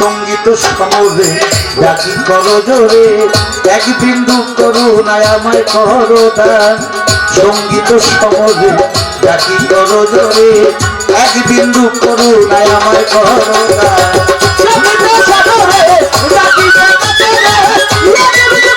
সংগীত সমবে ডাকি করো জোরে এক বিন্দু করুণায় আমায় করো দান। সংগীত সমবে ডাকি করো জোরে এক বিন্দু করুণায় আমায় করো দান। সংগীত সমবে ডাকি ডাকাতে রে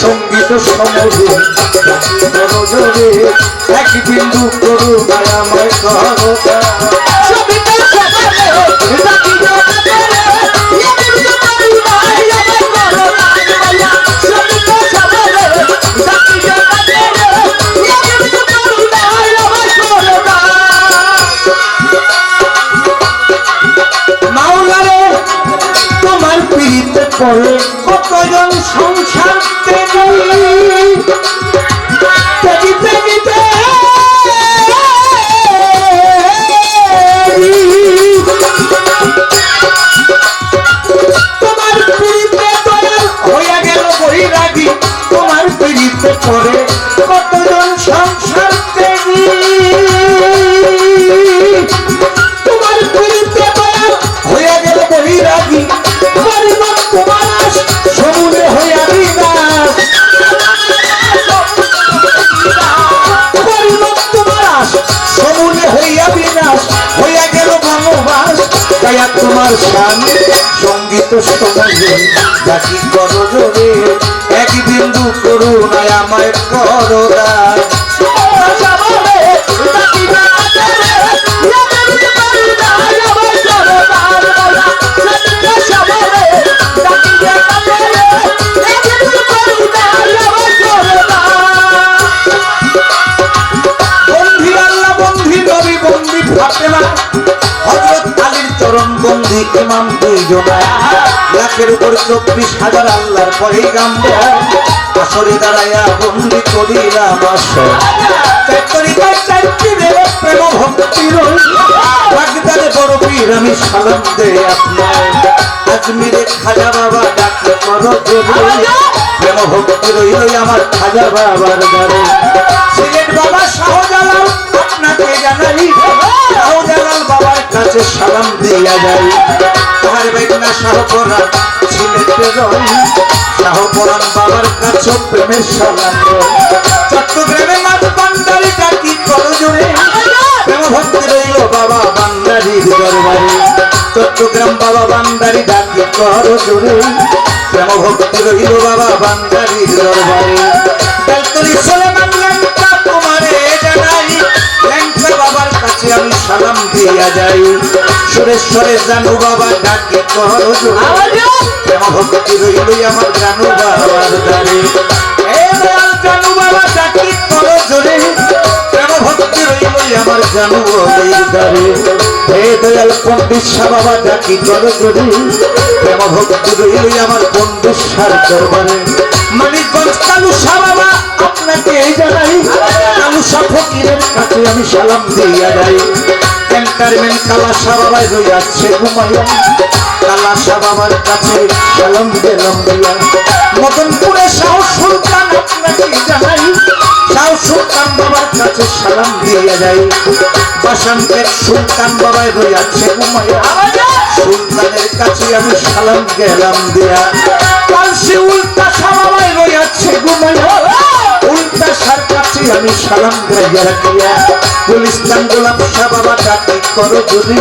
সংগীত সমরে এক বিন্দু করুণায় তোমার পিড়িতে পড়ে কতজন সংসার তোমার পিড়িতে দয়াল হইয়া গেল তোমার পিড়িতে পড়ে দয়া তোমার শান সংগীত সমাজে জাতি করো জোরে এক বিন্দু করুণায় আমায় করো দান। চরণ ইমাম দুইজনা লাখের উপর চব্বিশ হাজার আল্লাহর পরে গাম্বা আসরে দাঁড়াইয়া বন্দি করিলাম প্রেম ভক্তি রই বড় পীর আমি সালাম দে আপনার। আজমিরে খাজা বাবা ডাকে করো প্রেম ভক্তি রইল আমার খাজা বাবার দ্বারে কাছে সালাম দিয়া যাই। তাহার বেগনা শাহপরা সিলেটে রই শাহপরান বাবার কাছে প্রেমের সালাম চট্টগ্রামে মাছ বান্দারি ডাকি করো জোরে প্রেম ভক্তি রইল বাবা বান্দারির দরবারে। চট্টগ্রাম বাবা বান্দারি ডাকি করো জোরে প্রেম ভক্তি রইল বাবা বান্দারির দরবারে। বেলতলি সোলেমান তোমারে জানাই। ল্যাংটা বাবার কাছে আমি সালাম দিয়া যাই। সুরেশ্বরে জানু বাবা ডাকি করো জোরে। প্রেম ভক্তি রইল আমার জানু বাবার বাবা ডাকি করো জোরে। ভক্তি রইল আমার জানু বাবার দ্বারে। হে দয়াল পণ্ডিত বাবা ডাকি করো জোরে। প্রেম ভক্তি রইল আমার পণ্ডিত দরবারে। মানিকগঞ্জ কালু বাবা আপনাকে জানাই, কালু ফকিরের কাছে আমি সালাম দিয়া যাই। ক্যান্টারমেন্ট কালাসা বাবাই রইয়াছে ঘুমাইয়া কালাসা বাবার কাছে সালাম গেলাম দিয়া। মদনপুরে শাহ সুলতান আপনাকে জানাই, শাহ সুলতান বাবার কাছে সালাম দিয়া যাই। বাসান্তের সুলতান বাবাই রইয়াছে ঘুমাইয়া সুলতানের কাছে আমি সালাম গেলাম দিয়া। কালসি উল্টা সাবাবাই রইয়াছে ঘুমাইয়া উল্টা সার কাছে আমি সালাম গাইয়া রাখিয়া গুলিস্তান গোলাপ শাহ বাবা ডাকি করো যদি।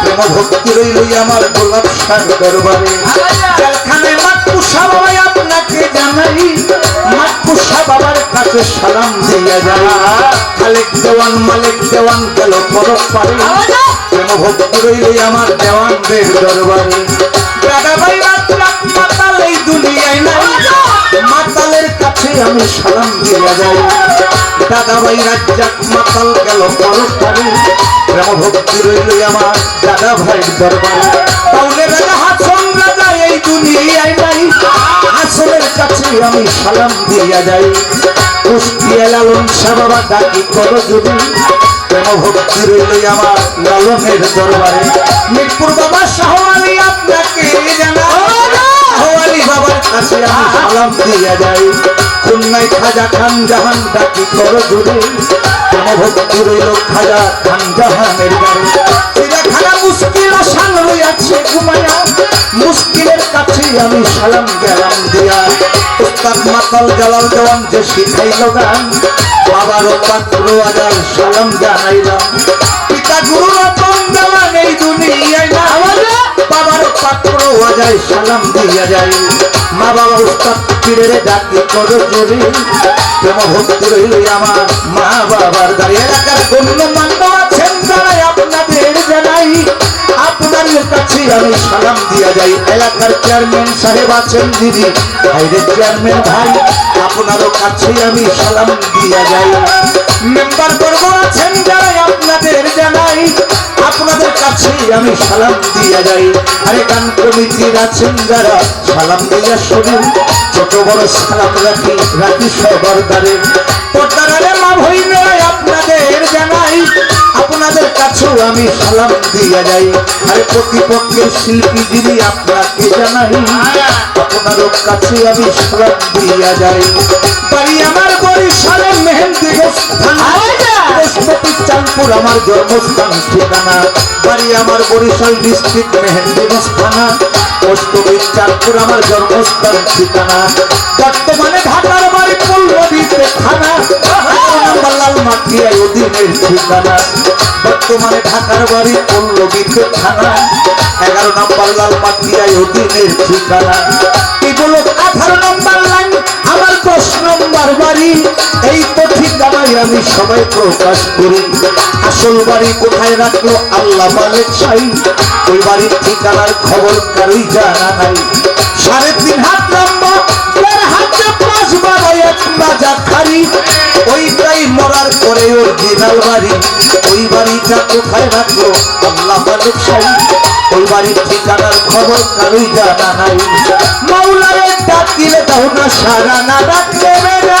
প্রেম ভক্তি রইল আমার গোলাপ শাহ দরবারে। জেলখানে মাতু বাবাই আপনাকে জানাই মাকুসা বাবার কাছে সালাম দিয়া যায়। খালেক দেওয়ান মালিক দেওয়ান গেল পরব পারে কেন ভক্তি রইলে আমার দেওয়ানদের দরবারে। দাদা ভাই আমি সালাম দিয়া যাই। দাদা ভাই রাজ্জাক মাতাল গেল পরব পারে প্রেম ভক্তি রইলে আমার দাদা ভাইয়ের দরবারে। তাহলে রাজা হাসন রাজা এই দুনিয়ায় নাই। হাসনের কাছে আমি সালাম দিয়া যাই। কুষ্টিয়া লালন শাহ ডাকি করো যদি। প্রেম ভক্তি রইলে আমার লালনের দরবারে। মিরপুর বাবা শাহ আপনাকে জানা আমি সালাম দিয়া যাই। খুলনায় খাজা খান জাহান, ডাকি করো জুড়ে কোন ভক্তি রইল খাজা খান জাহানের বাড়ি। চিড়াখানা মুশকিল আসান রইয়াছে ঘুমায়া মুশকিলের কাছে আমি সালাম গেলাম দিয়া। উস্তাদ মাতাল জালাল দেওয়ান যে শিখাইল গান, বাবার পাত্র আজার সালাম জানাইলাম। পিতা গুরু পাত্র যায় সালাম দিয়া যায় মা বাবা উস্তাদ পীরের ডাকি করো জোরে প্রেম ভক্তি রইল আমার মা বাবার দাঁড়িয়ে এলাকার গণ্য মান্য আছেন যারা আপনাদের জানাই। আপনার কাছে আমি সালাম দিয়া যাই। এলাকার চেয়ারম্যান সাহেব আছেন দিদি। চেয়ারম্যান ভাই। আপনারও কাছে আমি, সালাম দিয়া যাই। মেম্বার বর্গ আছেন যারাই আপনাদের জানাই, আপনাদের কাছে আমি সালাম দিয়া যাই। আরে গান কমিটির আছেন যারা, সালাম দিয়া শরীর ছোট বড় সালাম রাখি রাখি সবার দ্বারে। পর্দারে আমি সালাম দিয়া যাই। আরে প্রতিপক্ষের শিল্পী যিনি আপনাকে জানাই। আপনার কাছে আমি সালাম দিয়া যাই। বাড়ি আমার বরিশালে মেহেন্দি চাঁদপুর আমার জন্মস্থান ঠিকানা। বাড়ি আমার বরিশাল ডিস্ট্রিক্ট মেহেন্দি থানা অষ্টমী চাঁদপুর আমার জন্মস্থান ঠিকানা। বর্তমানে ঢাকার বাড়ি পল্লবীতে থানা। লাল মাটিয়ায় অধীনের ঠিকানা। বর্তমানে ঢাকার বাড়ি পল্লবীতে থানা। এগারো নম্বর লাল মাটিয়ায় অধীনের ঠিকানা। এগুলো আঠারো নম্বর লাইন আমার নম্বর বাড়ি, এই তো ঠিকানায় আমি সবাই প্রকাশ করি। আসল বাড়ি কোথায় রাখল আল্লাহ মালিক সাই ওই বাড়ির ঠিকানার খবর কারোই জানা নাই। সাড়ে তিন হাত দেড় হাতে পাঁচ বারো এক বাজা খারি ওইটাই মরার পরে অরিজিনাল বাড়ি। ওই বাড়িটা কোথায় রাখল খবর কারুই জানা নাই। মাওলারে ডাকিলে দাও না সারা না ডাকলে বেড়া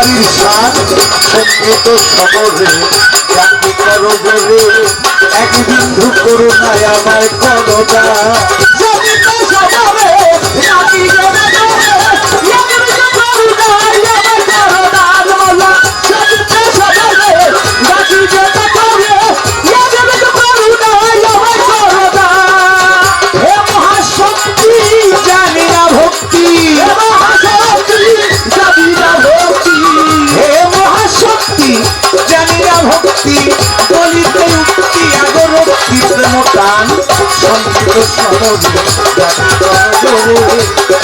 সুরুজ সাত সংগীত সবরে চাকরি করো জোরে এক বিন্দু করুণায় আমায় করো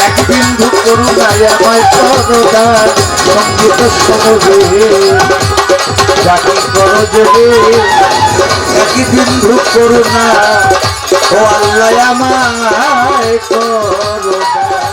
এক বিন্দু করুণায় আমায় করদান সংগীত করুণা ও আল্লাহ আমায় করদান